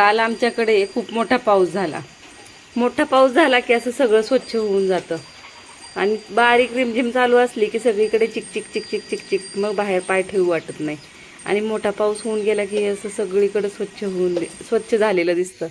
काल आमच्याकडे खूप मोठा पाऊस झाला. मोठा पाऊस झाला की असं सगळं स्वच्छ होऊन जातं. आणि बारीक रिमझिम चालू असली की सगळीकडे चिक चिक चिकचिक मग बाहेर पाय ठेवू वाटत नाही. आणि मोठा पाऊस होऊन गेला की असं सगळीकडे स्वच्छ होऊन स्वच्छ झालेलं दिसतं.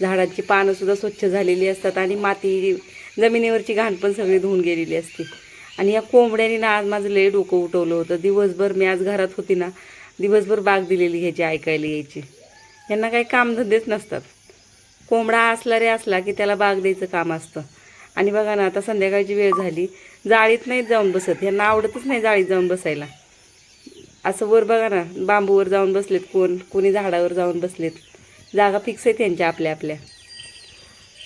झाडांची पानंसुद्धा स्वच्छ झालेली असतात आणि माती जमिनीवरची घाण पण सगळी धुवून गेलेली असते. आणि या कोंबड्याने ना आज माझं लय डोकं उठवलं होतं. दिवसभर मी आज घरात होती ना दिवसभर बाग दिलेली ह्याची ऐकायला यायची. यांना काही कामधंदेच नसतात. कोंबडा असला रे असला की त्याला बाग द्यायचं काम असतं. आणि बघा ना आता संध्याकाळची वेळ झाली. जाळीत नाहीत जाऊन बसत. यांना आवडतच नाही जाळीत जाऊन बसायला. असं वर बघा ना बांबूवर जाऊन बसलेत कोण? कोणी झाडावर जाऊन बसलेत. जागा फिक्स आहे त्यांच्या आपल्या आपल्या.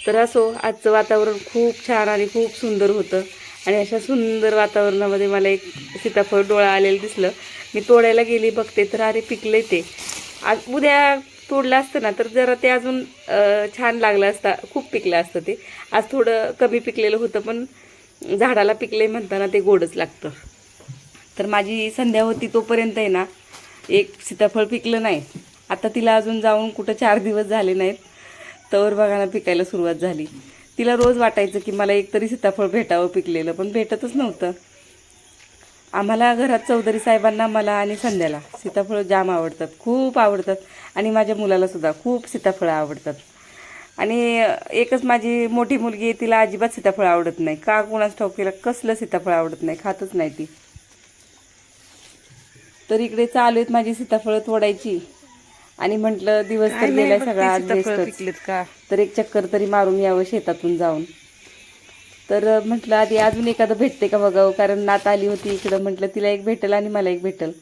तर असो आजचं वातावरण खूप छान आणि खूप सुंदर होतं. आणि अशा सुंदर वातावरणामध्ये मला एक सीताफळ डोळा आलेलं दिसलं. मी तोडायला गेली बघते तर अरे पिकलं ते. आज उद्या तोडलं असतं ना तर जरा ते अजून छान लागलं असता खूप पिकलं असतं ते. आज थोडं कमी पिकलेलं होतं पण झाडाला पिकले म्हणताना ते गोडच लागतं. तर माझी संध्या होती तोपर्यंत आहे ना एक सीताफळ पिकलं नाही. आता तिला अजून जाऊन कुठं चार दिवस झाले नाहीत तर बघायला पिकायला सुरुवात झाली. तिला रोज वाटायचं की मला एकतरी सीताफळ भेटावं पिकलेलं पण भेटतच नव्हतं. आम्हाला घरात चौधरी साहेबांना मला आणि संध्याला सीताफळं जाम आवडतात खूप आवडतात. आणि माझ्या मुलाला सुद्धा खूप सीताफळं आवडतात. आणि एकच माझी मोठी मुलगी आहे तिला अजिबात सीताफळ आवडत नाही. का कोणाच ठाऊक तिला कसलं सीताफळ आवडत नाही खातच नाही ती. तर इकडे चालू आहेत माझी सीताफळं तोडायची. आणि म्हटलं दिवस तर गेलाय सगळा तर एक चक्कर तरी मारून यावं शेतातून जाऊन. तर म्हटलं आधी अजून एखादं भेटते का बघावं? कारण नात आली होती इकडं. म्हटलं तिला एक भेटेल आणि मला एक भेटेल.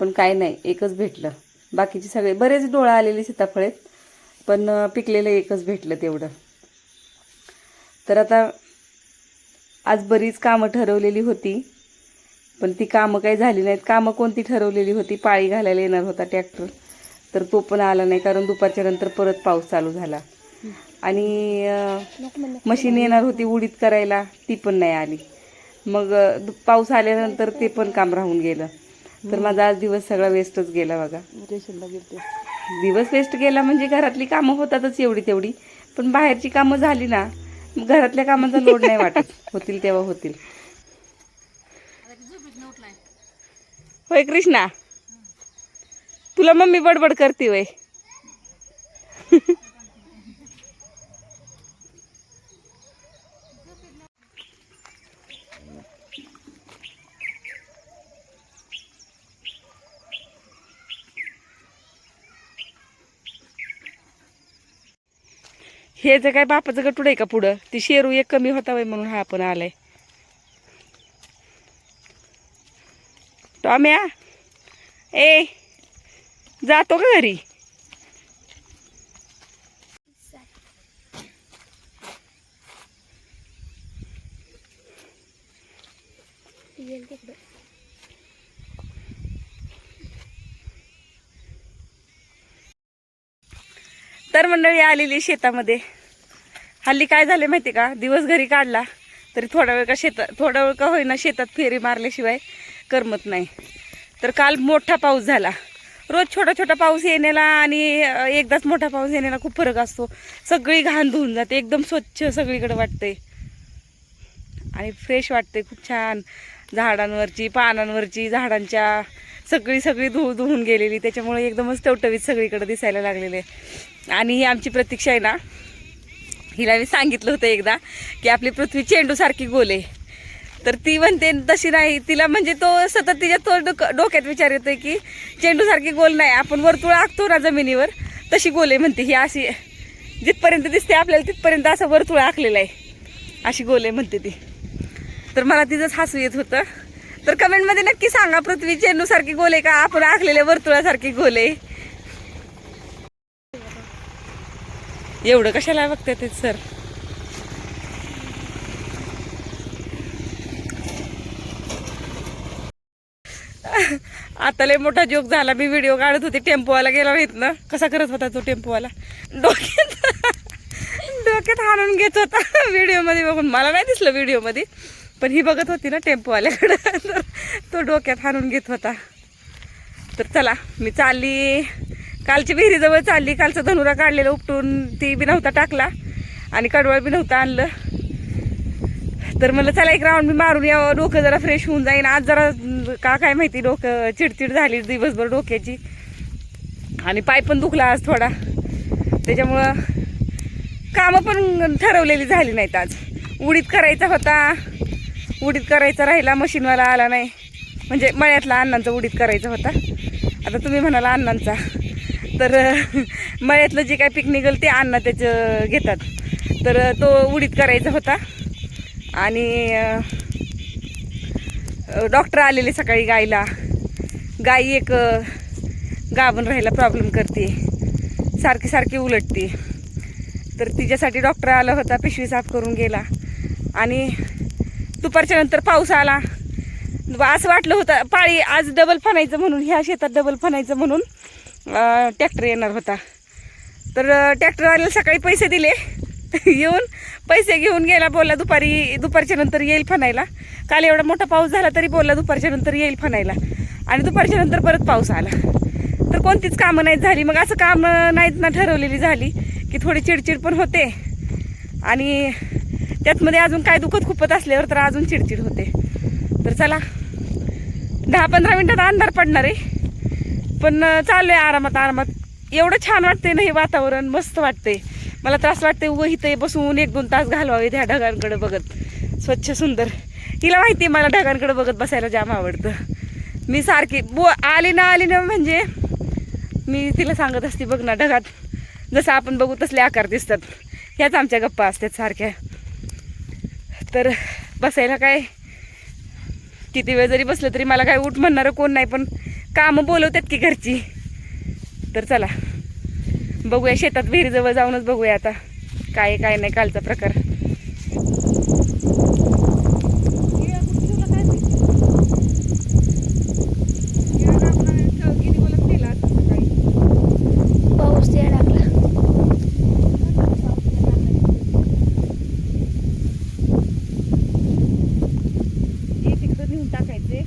पण काय नाही एकच भेटलं. बाकीचे सगळे बरेच डोळा आलेले सीताफळ आहेत पण पिकलेलं एकच भेटलं तेवढं. तर आता आज बरीच कामं ठरवलेली होती पण ती कामं काही झाली नाहीत. कामं कोणती ठरवलेली होती? पाळी घालायला येणार होता ट्रॅक्टर. तर तो पण आला नाही कारण दुपारच्या नंतर परत पाऊस चालू झाला. आणि मशीन येणार होती उडीत करायला ती पण नाही आली. मग पाऊस आल्यानंतर ते पण काम राहून गेलं. तर माझा आज दिवस सगळा वेस्टच गेला बघा. दिवस वेस्ट गेला म्हणजे घरातली कामं होतातच एवढी तेवढी. पण बाहेरची कामं झाली ना घरातल्या कामांचा लोड नाही वाटत. होतील तेव्हा होतील. होय कृष्णा. तुला मम्मी बडबड करते वय हे जे काय बापाचं गटूड आहे का पुढं? ती शेरू एक कमी होता वय म्हणून हा आपण आलाय. टॉम्या ए जातो का घरी? तर मंडळी आलेली शेतामध्ये. हल्ली काय झाले माहिती का? दिवस घरी काढला तरी थोडा वेळ का शेतात थोडा वेळ का होईना शेतात फेरी मारल्याशिवाय करमत नाही. तर काल मोठा पाऊस झाला. रोज छोटा छोटा पाऊस येण्याला आणि एकदाच मोठा पाऊस येण्याला खूप फरक असतो. सगळी घाण धुवून जाते एकदम स्वच्छ सगळीकडे वाटते आणि फ्रेश वाटते खूप छान. झाडांवरची पानांवरची झाडांच्या सगळी सगळी धु धुवून गेलेली. त्याच्यामुळे एकदमच टवटवीत सगळीकडे दिसायला लागलेले. आणि ही आमची प्रतीक्षा आहे ना हिला मी सांगितलं होतं एकदा की आपली पृथ्वी चेंडूसारखी गोल आहे. तर ती म्हणते तशी नाही. तिला म्हणजे तो सतत तिच्या तो डोक्यात विचार येतोय की चेंडूसारखी गोल नाही आपण वर्तुळ आखतो ना जमिनीवर तशी गोल आहे म्हणते. ही अशी जिथपर्यंत दिसते आपल्याला तिथपर्यंत असं वर्तुळ आखलेलं आहे. अशी गोल आहे म्हणते ती. तर मला तिचंच हसू येत होतं. तर कमेंटमध्ये नक्की सांगा पृथ्वी चेंडूसारखी गोल आहे का? आपण आखलेल्या वर्तुळासारखी गोल आहे. एवढं कशाला बघते ते सर? आता लय मोठा जोक झाला. मी व्हिडिओ काढत होते टेम्पोवाला गेला नाहीत ना कसा करत होता तो टेम्पोवाला? डोक्यात डोक्यात हाणून घेत होता. व्हिडिओमध्ये बघून. मला नाही दिसलं व्हिडिओमध्ये पण ही बघत होती ना टेम्पोवाल्याकडं. तर तो डोक्यात हाणून घेत होता. तर चला मी चालली. कालची विहिरीजवळ चालली कालचा धनुरा काढलेला उपटून ती बी नव्हता टाकला आणि कडवळ बी नव्हतं आणलं. तर म्हणलं चला एक राऊंड मी मारून यावं डोकं जरा फ्रेश होऊन जाईन. आज जरा का काय माहिती डोकं चिडचिड झाली दिवसभर डोक्याची. आणि पाय पण दुखला आज थोडा. त्याच्यामुळं कामं पण ठरवलेली झाली नाहीत आज. उडीत करायचा होता. उडीत करायचा राहिला मशीनवाला आला नाही. म्हणजे मळ्यातला अण्णांचा उडीत करायचा होता. आता तुम्ही म्हणाला अण्णांचा. तर मळ्यातलं जे काय पीक निघल ते अन्न त्याचं घेतात. तर तो उडीत करायचा होता. आणि डॉक्टर आलेले सकाळी गायला. गाई एक गाभण राहायला प्रॉब्लेम करते. सारखी सारखी उलटते. तर तिच्यासाठी डॉक्टर आला होता पिशवी साफ करून गेला. आणि दुपारच्या नंतर पाऊस आला. असं वाटलं होतं पाळी आज डबल फणायचं म्हणून ह्या शेतात डबल फणायचं म्हणून. ट्रॅक्टर येणार होता. तर ट्रॅक्टरवाल्याला सकाळी पैसे दिले. येऊन पैसे घेऊन गेला बोलला दुपारी दुपारच्या नंतर येईल फनायला. काल एवढा मोठा पाऊस झाला तरी बोलला दुपारच्या नंतर येईल फणायला आणि दुपारच्या नंतर परत पाऊस आला. तर कोणतीच कामं नाहीत झाली. मग असं कामं नाहीत ना ठरवलेली झाली की थोडी चिडचिड पण होते. आणि त्यातमध्ये अजून काय दुखत खुपत असल्यावर तर अजून चिडचिड होते. तर चला दहा पंधरा मिनिटात अंधार पडणार आहे. पण चालू आहे आरामात आरामात. एवढं छान वाटतंय ना हे वातावरण मस्त वाटतंय. मला त्रास असं वाटतंय उभं इथं बसून एक दोन तास घालवावे त्या ढगांकडे बघत. स्वच्छ सुंदर. तिला माहिती आहे मला ढगांकडे बघत बसायला जाम आवडतं. मी सारखी बो आली ना आली ना म्हणजे मी तिला सांगत असते बघ ना ढगात जसं आपण बघू तसले आकार दिसतात. ह्याच आमच्या गप्पा असतात सारख्या. तर बसायला काय किती वेळ जरी बसलं तरी मला काय उठ म्हणणारं कोण नाही पण कामं बोलवतात की घरची. तर चला बघूया शेतात विहिरीजवळ जाऊनच बघूया आता काय काय नाही कालचा प्रकार पाऊस यायला लागला हे तिकडं नेऊन टाकायचे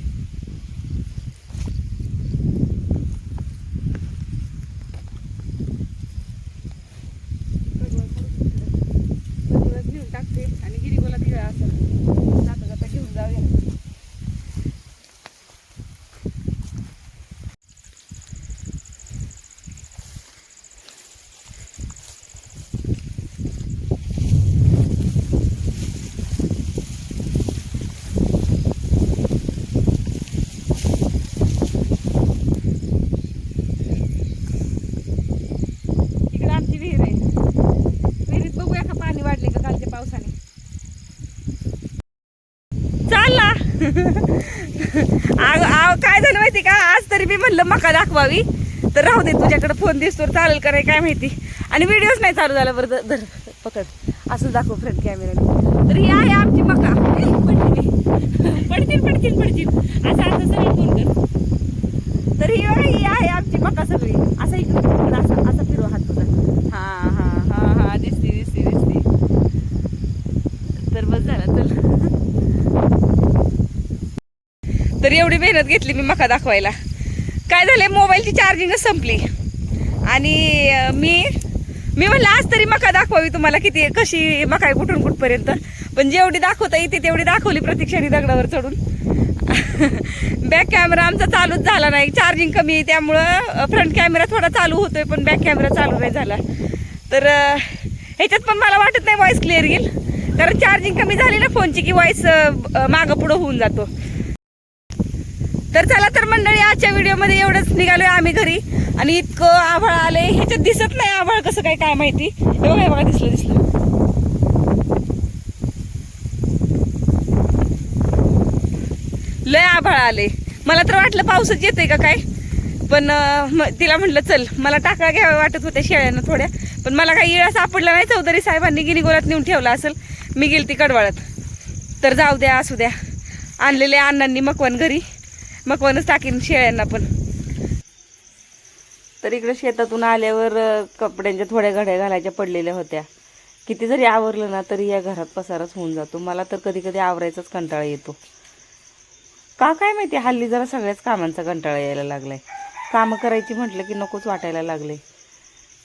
कचऱ्यात नेऊन टाकते आणि गिरीगोला दिला असं जाता जाता घेऊन जाऊया इकडे आमची विहीर आहे विहिरीत बघूया का पाणी वाढले का कालच्या पावसाने चालला आग आव काय झालं माहिती का? आज तरी मी म्हणलं मका दाखवावी. तर राहू दे तुझ्याकडे फोन दिसतो चालेल का नाही काय माहिती. आणि व्हिडिओच नाही चालू झाला बरं धर पकड. असं दाखव फ्रंट कॅमेरा तर ही आहे आमची मका. पडतील पडतील पडतील पडतील. असं असं सगळं फोन कर. तर ही आहे आमची मका सगळी. असं इकडं असं असं फिरवा हात तुझा हा हा हा हा दिसते दिसते दिसते तर बस झाला चल तर एवढी मेहनत घेतली मी मका दाखवायला. काय झालं मोबाईलची चार्जिंगच संपली. आणि मी मी म्हणलं आज तरी मका दाखवावी तुम्हाला किती कशी मका आहे कुठून कुठपर्यंत. पण जेवढी दाखवता येते तेवढी दाखवली प्रतीक्षाने दगडावर चढून. बॅक कॅमेरा आमचा चालूच झाला नाही. चार्जिंग कमी आहे त्यामुळं फ्रंट कॅमेरा थोडा चालू होतोय पण बॅक कॅमेरा चालू नाही झाला. तर ह्याच्यात पण मला वाटत नाही व्हॉइस क्लिअर येईल. कारण चार्जिंग कमी झाली ना फोनची की व्हॉइस मागं पुढं होऊन जातो. मंडळी आजच्या व्हिडिओमध्ये एवढंच. निघालोय आम्ही घरी. आणि इतकं आभाळ आले ह्याच्यात दिसत नाही आभाळ कसं काय काय माहिती. एवढं बघा हे बघा दिसलं दिसलं. लय आभाळ आले मला तर वाटलं पावसाच येते का काय? पण तिला म्हटलं चल. मला टाका घ्याव्या वाटत होत्या शेळ्यानं थोड्या. पण मला काही इळा सापडला नाही. चौधरी साहेबांनी गिनी गिनीगोलात नेऊन ठेवला असेल. मी गेली ती कडवाळत. तर जाऊ द्या असू द्या. आणलेले अण्णांनी मकवण घरी. मकवानच टाकीन शेळ्यांना पण. तर इकडे शेतातून आल्यावर कपड्यांच्या थोड्या घड्या घालायच्या पडलेल्या होत्या. किती जरी आवरलं ना तरी या घरात पसारच होऊन जातो. मला तर कधी कधी आवरायचाच कंटाळा येतो. का काय माहिती हल्ली जरा सगळ्याच कामांचा कंटाळा यायला लागलाय. कामं करायची म्हटलं की नकोच वाटायला लागले.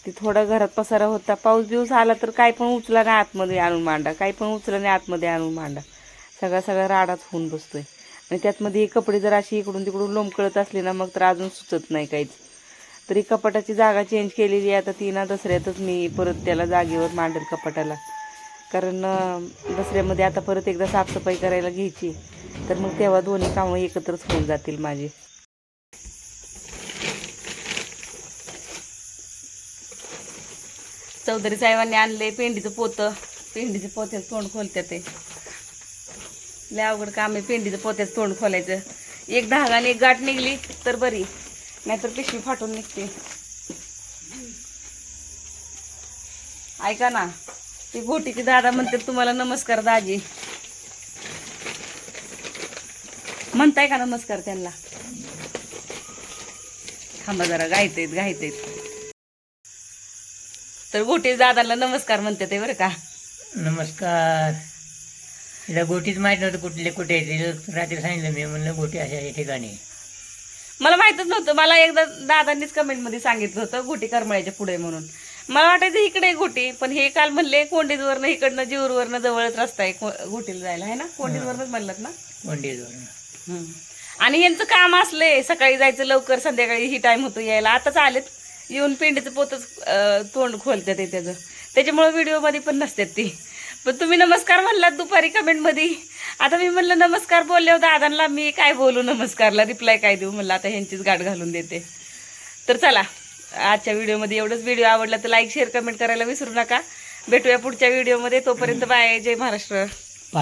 ते थोडा घरात पसारा होता. पाऊस बिऊस आला तर काय पण उचला नाही आतमध्ये आणून मांडा. काही पण उचला नाही आतमध्ये आणून मांडा. सगळा सगळा राडाच होऊन बसतोय. आणि त्यातमध्ये हे कपडे जर अशी इकडून तिकडून लोंबकळत असले ना मग तर अजून सुचत नाही काहीच. तरी कपाटाची जागा चेंज केलेली आहे. आता ती ना दसऱ्यातच मी परत त्याला जागेवर मांडेल कपाटाला. कारण दसऱ्यामध्ये आता परत एकदा साफसफाई करायला घ्यायची. तर मग तेव्हा दोन्ही कामं एकत्रच होऊन जातील माझी. चौधरी साहेबांनी आणले पेंडीचं पोतं. पेंडीचं पोत्याचं तोंड खोलत्या ते. लय अवघड काम आहे पेंडीचं पोत्याचं तोंड खोलायचं. एक धागाने एक गाठ निघली तर बरी. नाहीतर पिशवी फाटून निघते. ऐका ना ती गोटीची दादा म्हणते तुम्हाला नमस्कार दाजी. म्हणताय का नमस्कार त्यांना? थांबा जरा गायतेत गायतेत. तर गोटी दादाला नमस्कार म्हणते ते बरं का? नमस्कार. तिला गोटीच माहीत नव्हतं कुठले कुठे आहे. तिला रात्री सांगितलं मी म्हणलं गोटी अशा या ठिकाणी. मला माहितच नव्हतं. मला एकदा दादांनीच कमेंटमध्ये सांगितलं होतं गोटी करमळ्याच्या पुढे म्हणून. मला वाटायचं इकडे आहे गोटी. पण हे काल म्हणले कोंडीजवरनं इकडनं जीवरवरनं जवळच रस्ता आहे को- गोटीला जायला. आहे ना? कोंडीजवरनच म्हणलात ना? वंडीजवरून हम्म. आणि यांचं काम असले सकाळी जायचं लवकर संध्याकाळी ही टाइम होतो यायला. आताच आलेत. येऊन पेंडीचं पोतच अं, तोंड खोलतात ते त्याचं त्याच्यामुळे व्हिडिओमध्ये पण नसतात ती. पण तुम्ही नमस्कार म्हणलात दुपारी कमेंटमध्ये आता मी म्हणलं नमस्कार बोलले हो दादांना. मी काय बोलू नमस्कारला? रिप्लाय काय देऊ म्हणलं. आता ह्यांचीच गाठ घालून देते. तर चला आजच्या व्हिडिओमध्ये एवढंच. व्हिडिओ आवडला तर लाईक शेअर कमेंट करायला विसरू नका. भेटूया पुढच्या व्हिडिओमध्ये तोपर्यंत बाय. जय महाराष्ट्र.